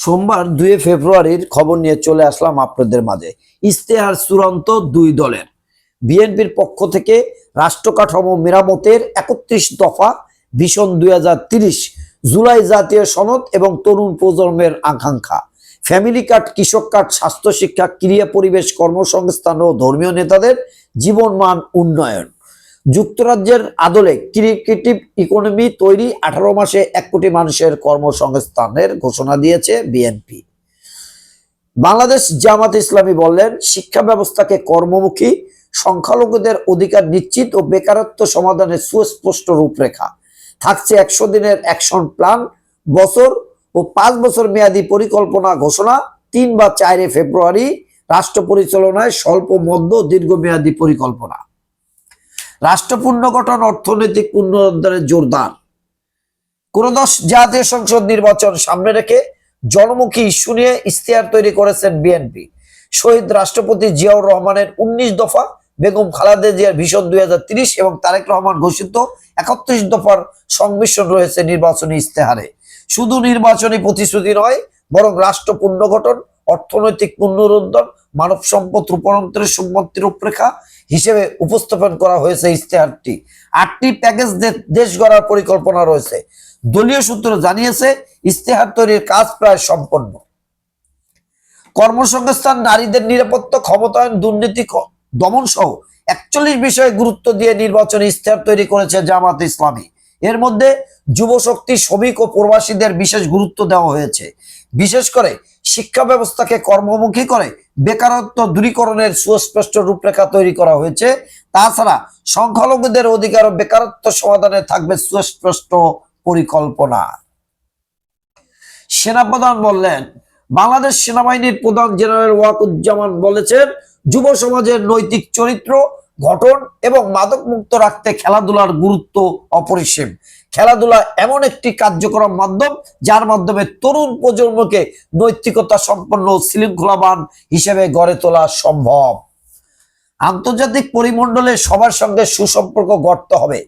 সোমবার দুই ফেব্রুয়ারির খবর নিয়ে চলে আসলাম আপনাদের মাঝে। ইস্তেহার চূড়ান্ত দুই দলের। বিএনপির পক্ষ থেকে রাষ্ট্র কাঠামো মেরামতের একত্রিশ দফা ভীষণ দুই জুলাই জাতীয় সনদ এবং তরুণ প্রজন্মের আকাঙ্ক্ষা। ফ্যামিলি কার্ড, কৃষক কার্ড, স্বাস্থ্য শিক্ষা ক্রিয়া পরিবেশ কর্মসংস্থান ও ধর্মীয় নেতাদের জীবনমান উন্নয়ন। যুক্তরাজ্যের আদলে ক্রিয়েটিভ ইকোনমি তৈরি আঠারো মাসে এক কোটি মানুষের কর্মসংস্থানের ঘোষণা দিয়েছে বিএনপি। বাংলাদেশ জামাত ইসলামী বললেন, শিক্ষা ব্যবস্থাকে কর্মমুখী, সংখ্যালঘুদের অধিকার নিশ্চিত ও বেকারত্ব সমাধানের সুস্পষ্ট রূপরেখা। থাকছে একশো দিনের অ্যাকশন প্ল্যান, বছর ও পাঁচ বছর মেয়াদী পরিকল্পনা ঘোষণা, তিন বা চারে ফেব্রুয়ারি, রাষ্ট্র পরিচালনায় স্বল্প, মধ্য, দীর্ঘমেয়াদী পরিকল্পনা। রাষ্ট্র পুনর্গঠন অর্থনৈতিক পুনরুদ্ধারের জোরদার। ক্রোদশ জাতীয় সংসদ নির্বাচন সামনে রেখে জনমুখী ইস্যু নিয়ে ইশতেহার তৈরি করেছেন বিএনপি। শহীদ রাষ্ট্রপতি জিয়াউর রহমানের উনিশ দফা বেগম খালেদা জিয়ার ভীষণ দুই এবং তারেক রহমান ঘোষিত একত্রিশ দফার সংমিশ্রণ রয়েছে নির্বাচনী ইশতেহারে। শুধু নির্বাচনী প্রতিশ্রুতি নয়, বরং রাষ্ট্র পুনর্গঠন অর্থনৈতিক পুনরুদ্ধার, মানব সম্পদ রূপান্তরের সম্পত্তি রূপরেখা হিসেবে উপস্থাপন করা হয়েছে ইশতেহারটি। আটটি প্যাকেজ দেশ গড়ার পরিকল্পনা রয়েছে। দলীয় সূত্র জানিয়েছে, ইশতেহার তৈরির কাজ প্রায় সম্পন্ন। কর্মসংস্থান, নারীদের নিরাপত্তা, ক্ষমতায়ন, দুর্নীতি দমন সহ একচল্লিশ বিষয়ে গুরুত্ব দিয়ে নির্বাচনী ইশতেহার তৈরি করেছে জামাত ইসলামী। এর মধ্যে যুব শক্তি শ্রমিক ও প্রবাসীদের বিশেষ গুরুত্ব দেওয়া হয়েছে। বিশেষ করে শিক্ষা ব্যবস্থাকে কর্মমুখী করে বেকারত্ব দূরীকরণের সুস্পষ্ট রূপরেখা তৈরি করা হয়েছে। তাছাড়া সংখ্যালঘুদের অধিকার ও বেকারত্ব সমাধানে থাকবে সুস্পষ্ট পরিকল্পনা। সেনাপ্রধান বললেন, বাংলাদেশ সেনাবাহিনীর প্রধান জেনারেল ওয়াকুজ্জামান বলেছেন, যুব সমাজের নৈতিক চরিত্র গঠন এবং মাদক মুক্ত রাখতে খেলাধুলার গুরুত্ব অপরিসীম। খেলাধুলা এমন একটি কার্যক্রম মাধ্যম, যার মাধ্যমে তরুণ প্রজন্মকে নৈতিকতা সম্পন্ন শৃঙ্খলাবান হিসেবে গড়ে তোলা সম্ভব। আন্তর্জাতিক পরিমণ্ডলে সবার সঙ্গে সুসম্পর্ক গড়তে হবে।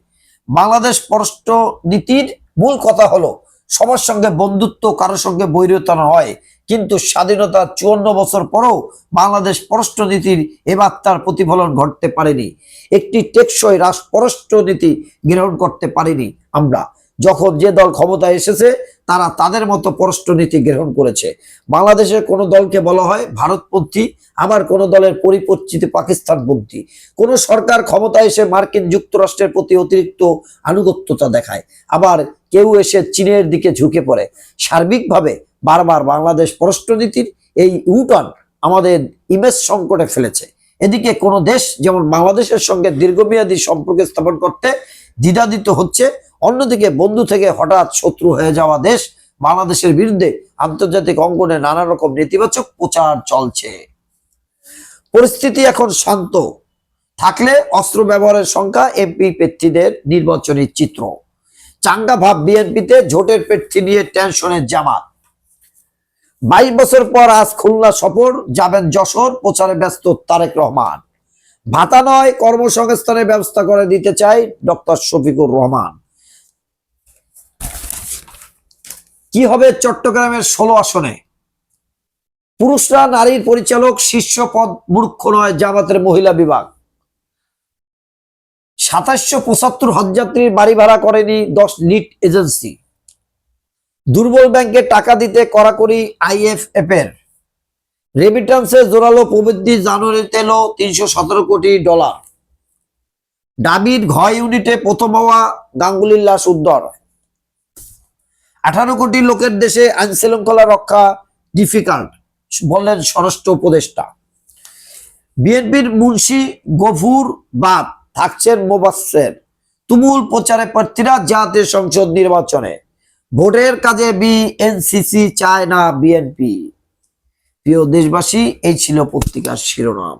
বাংলাদেশ পররাষ্ট্র নীতির মূল কথা হলো সবার সঙ্গে বন্ধুত্ব, কারোর সঙ্গে বৈরতা হয় কিন্তু স্বাধীনতা চুয়ান্ন বছর পরও বাংলাদেশ পররাষ্ট্রনীতির এ বার্তার প্রতিফলন ঘটতে পারেনি। একটি টেকসই রাষ্ট্র পররাষ্ট্রনীতি গ্রহণ করতে পারেনি আমরা। যখন যে দল ক্ষমতায় এসেছে তারা তাদের মতো পররাষ্ট্র নীতি গ্রহণ করেছে। বাংলাদেশের কোনো দলকে বলা হয় ভারতপন্থী, আবার কোনো দলের পরিপরিচিতি পাকিস্তানপন্থী। কোন সরকার ক্ষমতায় এসে মার্কিন যুক্তরাষ্ট্রের প্রতি অতিরিক্ত আনুগত্যতা দেখায়। আবার কেউ এসে চীনের দিকে ঝুঁকে পড়ে। সার্বিকভাবে বারবার বাংলাদেশ পররাষ্ট্রনীতির এই ইউটার্ন আমাদের ইমেজ সংকটে ফেলেছে। এদিকে কোনো দেশ যেমন বাংলাদেশের সঙ্গে দীর্ঘমেয়াদী সম্পর্ক স্থাপন করতে দ্বিধাদিত হচ্ছে অন্যদিকে বন্ধু থেকে হঠাৎ শত্রু হয়ে যাওয়া দেশ বাংলাদেশের বিরুদ্ধে আন্তর্জাতিক অঙ্গনে নানা রকম নেতিবাচক প্রচার চলছে। পরিস্থিতি এখন শান্ত। থাকলে অস্ত্র ব্যবহারের সংখ্যা এমপি প্রার্থীদের নির্বাচনী চিত্র। চাঙ্গা ভাব বিএনপিতে জোটের প্রার্থী নিয়ে টেনশনের জামাত। বাইশ বছর পর আজ খুলনা সফর, যাবেন যশোর, প্রচারে ব্যস্ত তারেক রহমান। ভাতা নয়, কর্মসংস্থানের ব্যবস্থা করে দিতে চাই ডক্টর শফিকুর রহমান। কি হবে চট্টগ্রামের ষোলো আসনে? পুরুষরা নারীর পরিচালক শীর্ষ পদ মূর্খ নয়, জামাতের মহিলা বিভাগ। সাতাশশো পঁচাত্তর হজযাত্রীর বাড়ি ভাড়া করেনি দশ লিড এজেন্সি। দুর্বল ব্যাংকে টাকা দিতে কড়াকড়ি আইএফএফ এর রেমিটান্সে জোরালো প্রবৃদ্ধি জানুয়ারিতে এলো তিনশো সতেরো কোটি ডলার। ডাবির ঘয় ইউনিটে প্রথম হওয়া গাঙ্গুলির লাশ উদ্ধার। আঠারো কোটি লোকের দেশে আইন শৃঙ্খলা রক্ষা ডিফিকাল্ট বললেন স্বরাষ্ট্র উপদেষ্টা। বিএনপির মুন্সি গফুর বাদ, থাকছেন মোবাসের। তুমুল প্রচারে প্রার্থীরা জাতীয় সংসদ নির্বাচনে। ভোটের কাজে বিএনসিসি চায় না বিএনপি। প্রিয় দেশবাসী, এই ছিল পত্রিকার শিরোনাম।